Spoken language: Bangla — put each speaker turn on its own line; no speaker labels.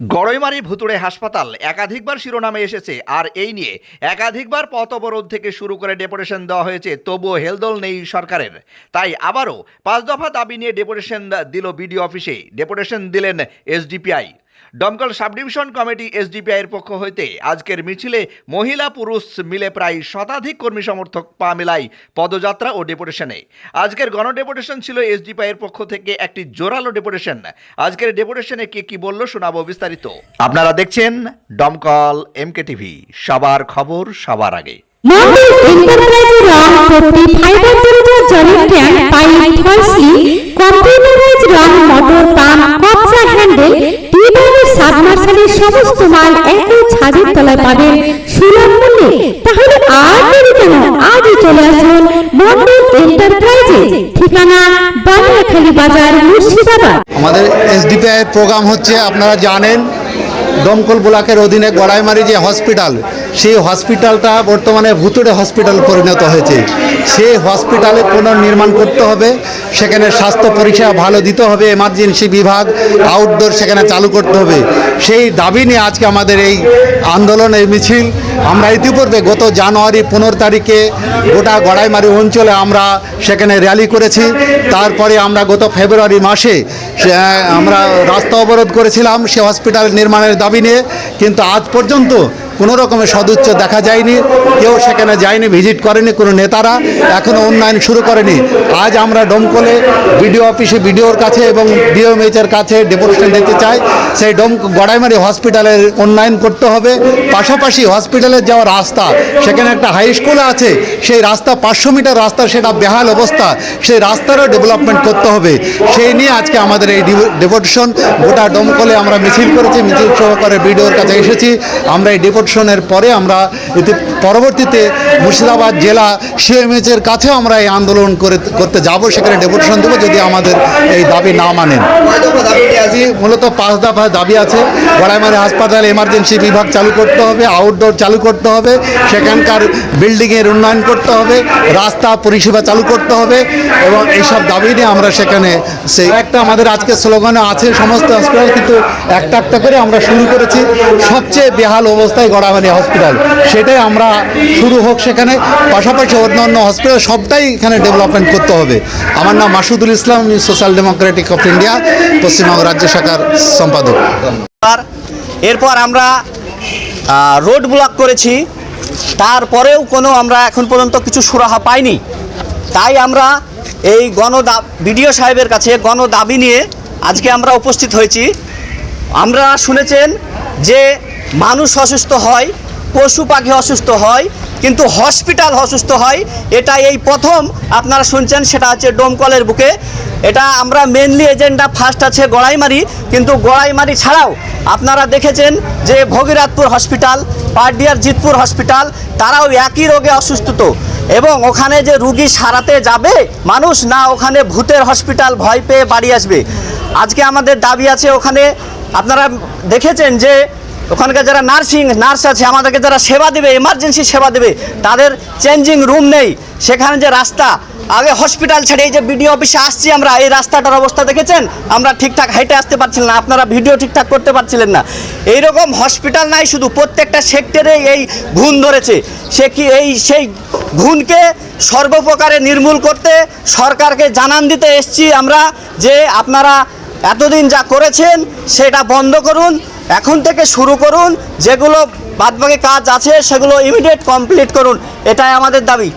গড়ইমারি ভুতুড়ে হাসপাতাল একাধিকবার শিরোনামে এসেছে, আর এই নিয়ে একাধিকবার পথ অবরোধ থেকে শুরু করে ডেপুটেশন দেওয়া হয়েছে, তবুও হেলদোল নেই সরকারের। তাই আবারও পাঁচ দফা দাবি নিয়ে ডেপুটেশন দিল বিডিও অফিসে। ডেপুটেশন দিলেন এসডিপিআই। দমকল সাব ডিভিশন কমিটি এসডিপিআই এর পক্ষ হইতে আজকের মিছিলে মহিলা পুরুষ মিলে প্রায় শতাধিক কর্মী সমর্থক পা মেলাই পদযাত্রা ও ডেপুটেশনে। আজকের গণডেপুটেশন ছিল এসডিপিআই এর পক্ষ থেকে একটি জোরালো ডেপুটেশন। আজকের ডেপুটেশনে কে কি বলল শোনাবো বিস্তারিত। আপনারা দেখছেন দমকল এমকে টিভি। সবার খবর সবার আগে।
এন্টারপ্রাইজের রং মোটর পাম্প কপচা হ্যান্ডেল সাবমার্শালের সমস্ত মাল একই ছাদের তলায় পাবেন সুলভ মূল্যে। তাহলে আর দেরি কেন? আজই চলে আসুন মন্ডল এন্টারপ্রাইজে ঠিকানা বানিয়াখালী বাজার, মুর্শিদাবাদ।
আমাদের এসডিপিআই প্রোগ্রাম হচ্ছে, আপনারা জানেন, দমকল ব্লকের অধীনে গড়াইমারি যে হসপিটাল সেই হসপিটালটা বর্তমানে ভুতুড়ে হসপিটাল পরিণত হয়েছে। সেই হসপিটালে পুনর্নির্মাণ করতে হবে, সেখানে স্বাস্থ্য পরিষেবা ভালো দিতে হবে এমার্জেন্সি বিভাগ আউটডোর সেখানে চালু করতে হবে। সেই দাবি নিয়ে আজকে আমাদের এই আন্দোলন, এই মিছিল, আমরা ইতিপূর্বে গত জানুয়ারি পনেরো তারিখে গোটা গড়াইমারি অঞ্চলে আমরা সেখানে র্যালি করেছি। তারপরে আমরা গত ফেব্রুয়ারি মাসে আমরা রাস্তা অবরোধ করেছিলাম সে হসপিটাল নির্মাণের দাবি নিয়ে, কিন্তু আজ পর্যন্ত কোনো রকমের সদুচ্চ দেখা যায়নি, কেউ সেখানে যায়নি ভিজিট করেনি কোনো নেতারা এখনও উন্নয়ন শুরু করেনি। আজ আমরা ডোমকলে বিডিও অফিসে, বিডিওর কাছে এবং ডিওএমএইচের কাছে ডেপুটেশন দিতে চাই। সেই ডোম, গড়াইমারি হসপিটালের উন্নয়ন করতে হবে। পাশাপাশি হসপিটালের যাওয়া রাস্তা, সেখানে একটা হাই স্কুল আছে, সেই রাস্তা পাঁচশো মিটার রাস্তা, সেটা বেহাল অবস্থা, সেই রাস্তারও ডেভেলপমেন্ট করতে হবে। সেই নিয়ে আজকে আমাদের এই ডেপুটেশন গোটা ডোমকলে আমরা মিছিল করেছি, মিছিল সহকারে বিডিওর কাছে এসেছি। আমরা এই ডেপুটেশনের পরে আমরা এতে পরবর্তীতে মুর্শিদাবাদ জেলা সিএমএচের কাছেও আমরা এই আন্দোলন করে করতে যাব। সেখানে ডেপুটেশন দেবো যদি আমাদের এই দাবি না মানেন। আজই মূলত পাঁচ দফা দাবি আছে। গড়াইমারি হাসপাতাল এমার্জেন্সি বিভাগ চালু করতে হবে আউটডোর চালু করতে হবে, সেখানকার বিল্ডিংয়ের উন্নয়ন করতে হবে, রাস্তা পরিষেবা চালু করতে হবে, এবং এইসব দাবি নিয়ে আমরা সেখানে সেই একটা আমাদের আজকে স্লোগানে আছে, সমস্ত হসপিটাল কিন্তু একটা একটা করে আমরা শুরু করেছি। সবচেয়ে বেহাল অবস্থায় গড়ামারি হসপিটাল সেটাই আমরা শুরু হোক সেখানে। পাশাপাশি অন্যান্য হসপিটাল সবটাই এখানে ডেভেলপমেন্ট করতে হবে। আমার নাম Masudul Islam social democratic of India Paschimbanga রাজ্য শাখার সম্পাদক।
এরপর আমরা রোড ব্লক করেছি। তারপরেও কোনো আমরা এখন পর্যন্ত কিছু সুরাহা পাইনি। তাই আমরা এই গণ বিডিও সাহেবের কাছে গণ দাবি নিয়ে আজকে আমরা উপস্থিত হয়েছি। আমরা শুনেছেন যে মানুষ অসুস্থ হয়, পশু পাখি অসুস্থ হয় কিন্তু হসপিটাল অসুস্থ হয় এটা এই প্রথম। আপনারা শুনছেন, সেটা হচ্ছে ডোমকলের বুকে। এটা আমরা মেনলি এজেন্ডা ফার্স্ট আছে গড়াইমারি, কিন্তু গড়াইমারি ছাড়াও আপনারা দেখেছেন যে ভগীরথপুর হসপিটাল পারডিয়ার জিতপুর হসপিটাল তারাও একই রোগে অসুস্থ তো। এবং ওখানে যে রুগী সারাতে যাবে, মানুষ না ওখানে ভূতের হসপিটাল ভয় পেয়ে বাড়ি আসবে। আজকে আমাদের দাবি আছে ওখানে। আপনারা দেখেছেন যে ওখানকার যারা নার্সিং, নার্স আছে, আমাদেরকে যারা সেবা দেবে এমার্জেন্সি সেবা দেবে, তাদের চেঞ্জিং রুম নেই। সেখানে যে রাস্তা, আগে হসপিটাল ছেড়ে, এই যে বিডিও অফিসে আসছি আমরা, এই রাস্তাটার অবস্থা দেখেছেন? আমরা ঠিকঠাক হেঁটে আসতে পারছিলাম না, আপনারা ভিডিও ঠিকঠাক করতে পারছিলেন না। এইরকম হসপিটাল নাই, শুধু প্রত্যেকটা সেক্টরে এই ঘুণ ধরেছে। সে কি এই, সেই ঘুণকে সর্বপ্রকারে নির্মূল করতে, সরকারকে জানান দিতে এসছি আমরা যে আপনারা এতদিন যা করেছেন, সেটা বন্ধ করুন। এখন থেকে শুরু করুন, যেগুলো বাদবাকি কাজ আছে সেগুলো ইমিডিয়েট কমপ্লিট করুন, এটাই আমাদের দাবি।